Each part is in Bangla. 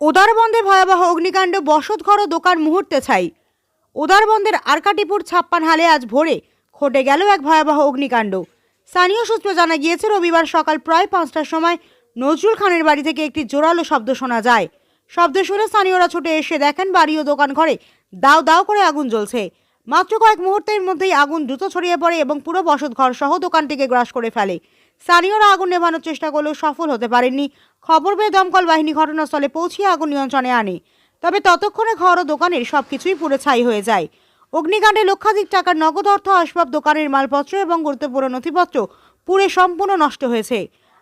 উদারবন্দে ভয়াবহ অগ্নিকাণ্ড বসতঘর ও দোকান মুহূর্তে ছাই। উদারবন্দের আরকাটিপুর ছাপ্পান হালে আজ ভোরে ঘটে গেল এক ভয়াবহ অগ্নিকাণ্ড। স্থানীয় সূত্রে জানা গিয়েছে, রবিবার সকাল প্রায় পাঁচটার সময় নজরুল খানের বাড়ি থেকে একটি জোরালো শব্দ শোনা যায়। শব্দ শুনে স্থানীয়রা ছুটে এসে দেখেন বাড়ি ও দোকান ঘরে দাও দাও করে আগুন জ্বলছে। মাত্র কয়েক মুহূর্তের মধ্যেই আগুন দ্রুত ছড়িয়ে পড়ে এবং পুরো বসতঘর সহ দোকানটিকে গ্রাস করে ফেলে। স্থানীয়রা আগুন নেভানোর চেষ্টা করলেও সফল হতে পারেননি। খবর পেয়ে দমকল বাহিনী ঘটনাস্থলে পৌঁছিয়ে আগুন নিয়ন্ত্রণে আনে। তবে ততক্ষণে ঘর ও দোকানের সবকিছুই পুরো ছাই হয়ে যায়। অগ্নিকাণ্ডে লক্ষাধিক টাকার নগদ অর্থ, আসবাব, দোকানের মালপত্র এবং গুরুত্বপূর্ণ নথিপত্র পুড়ে সম্পূর্ণ নষ্ট হয়েছে।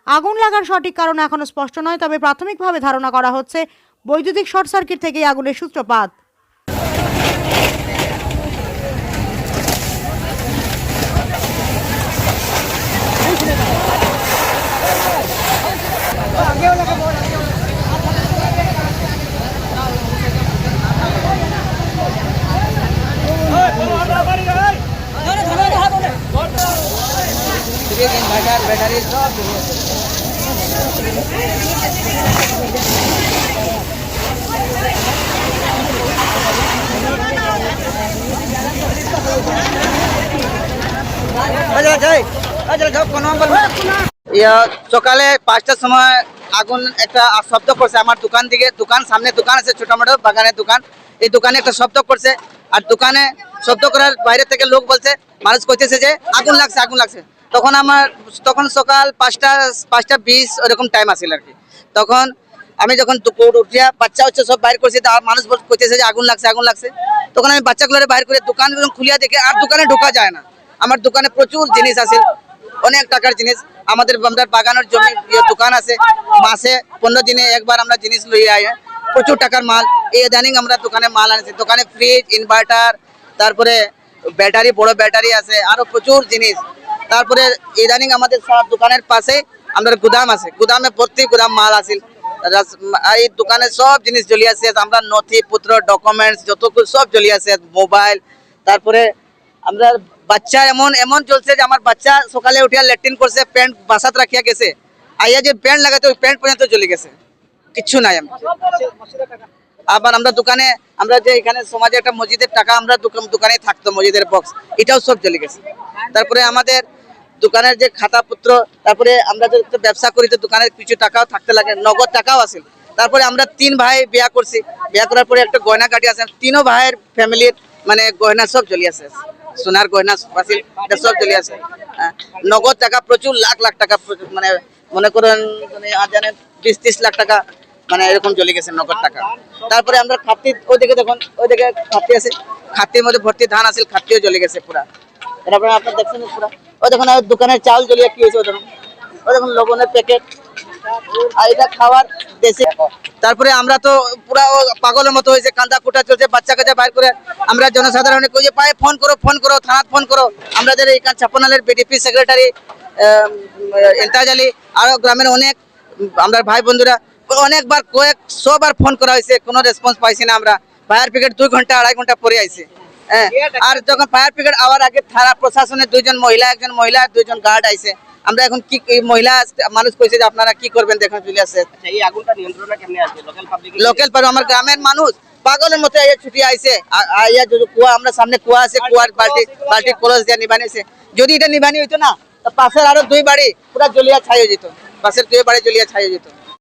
আগুন লাগার সঠিক কারণ এখনও স্পষ্ট নয়, তবে প্রাথমিকভাবে ধারণা করা হচ্ছে বৈদ্যুতিক শর্ট সার্কিট থেকেই আগুনের সূত্রপাত। ব্যাটারি সব সকালে পাঁচটার সময় আগুন একটা শব্দ করছে আমার দোকান থেকে দোকান, সামনে দোকান আছে, ছোট মোটো বাগানের দোকান। এই দোকানে একটা শব্দ করছে। আর দোকানে শব্দ করার বাইরে থেকে লোক বলছে, মানুষ কইতেছে যে, আগুন লাগছে আগুন লাগছে। তখন আমার, তখন সকাল পাঁচটা পাঁচটা বিশ ওরকম টাইম আসছিল আর কি। তখন আমি যখন দুপুর উঠিয়া বাচ্চা হচ্ছে সব বাইর করছি মানুষ কইতেছে যে আগুন লাগছে আগুন লাগছে। তখন আমি বাচ্চাগুলোরে বাইর করে দোকান খুলিয়া দেখে আর দোকানে ঢোকা যায় না। আমার দোকানে প্রচুর জিনিস আছে অনেক টাকার জিনিস। আমাদের আমরা বাগানের জমি ইয়ে দোকান আছে মাসে পনেরো দিনে একবার আমরা জিনিস লইয়া আই প্রচুর টাকার মাল। এই ইদানিং আমরা দোকানে মাল আনছি। দোকানে ফ্রিজ ইনভার্টার তারপরে ব্যাটারি বড় ব্যাটারি আছে, আরও প্রচুর জিনিস। তারপরে ইদানিং আমাদের সব দোকানের পাশে আমাদের গুদাম আছে। গুদামে ভর্তি গুদাম মাল আছে এই দোকানে সব জিনিস জ্বলি আছে। আমরা নথিপত্র ডকুমেন্টস যত সব জ্বলি আছে। মোবাইল তারপরে আমরা বাচ্চা এমন এমন চলছে যে আমার বাচ্চা সকালে উঠিয়া ল্যাট্রিন করছে, প্যান্ট বাসাত রাখিয়া গেছে। আইয়া যে প্যান্ট লাগাতে ওই প্যান্ট পর্যন্ত জ্বলে গেছে। কিচ্ছু নাই আমি আবার আমরা দোকানে, আমরা যে এখানে সমাজে একটা মসজিদের টাকা আমরা দোকানে থাকতো, মসজিদের বক্স এটাও সব চলে গেছে। তারপরে আমাদের দোকানের যে খাতাপত্র তারপরে আমরা যে ব্যবসা করি তো দোকানের কিছু টাকাও থাকতে লাগে নগদ টাকাও আছে। তারপরে আমরা তিন ভাই বিয়া করছি। বিয়া করার পরে একটা গয়না কাটি আছে। তিনও ভাইয়ের ফ্যামিলির মানে গয়না সব চলে আছে। সোনার গয়না আছিল এটা সব চলে আছে। হ্যাঁ, নগদ টাকা প্রচুর লাখ লাখ টাকা মানে মনে করেন মানে জানেন বিশ ত্রিশ লাখ টাকা মানে এরকম চলে গেছে নগদ টাকা। তারপরে আমরা খাতি ওইদিকে দেখুন ওইদিকে খাতি আছে। খাতির মধ্যে ভর্তি ধান আছে খাতিও চলে গেছে পুরা। তারপরে আপনার দেখছেন পুরা। ওই দেখুন দোকানের চাল জ্বলিয়ে কি হয়েছে ওই দেখুন। লবণের প্যাকেট। আর এটা খাওয়ার দেশে তারপরে আমরা তো পুরা ও পাগলের মতো হয়েছে, কান্দা কুটা চলছে বাচ্চা কাচ্চা বাইর করে আমরা জনসাধারণে কই যে পায়ে ফোন করো ফোন করো, থানাত ফোন করো। আমাদের এই ছাপ্পানালের বিডিপি সেক্রেটারি ইন্তাজ আলী, আরও গ্রামের অনেক, আমরা ভাই বন্ধুরা, অনেকবার কয়েক শোবার ফোন করা হয়েছে, কোনো রেসপন্স পাইছি না আমরা। ফায়ার ব্রিগেড দুই ঘণ্টা, আড়াই ঘণ্টা পরে আইছে। আর যখন ফায়ার ব্রিগেড আওয়ার আগে থানা প্রশাসনের দুইজন মহিলা একজন মহিলা দুইজন গার্ড আইছে। আমরা এখন কি মহিলা মানুষ কইছে যে আপনারা কি করবেন দেখুন চলে আসছে আচ্ছা এই আগুনটা নিয়ন্ত্রণে কেমনে আসবে? লোকাল পাবলিক লোকাল পার আমার গ্রামের মানুষ পাগলের মতো আইয়া ছুটি আইছে। আইয়া যদি কুয়া আমরা সামনে কুয়া আছে কুয়ার বালতি বালতি কলস দিয়ে নিবানিছে। যদি এটা নিবানি হইতো না তো পাশের আরও দুই বাড়ি পুরা জলিয়া ছাই হয়ে যেত। পাশের দুই বাড়ি জলিয়া ছাই হয়ে যেত।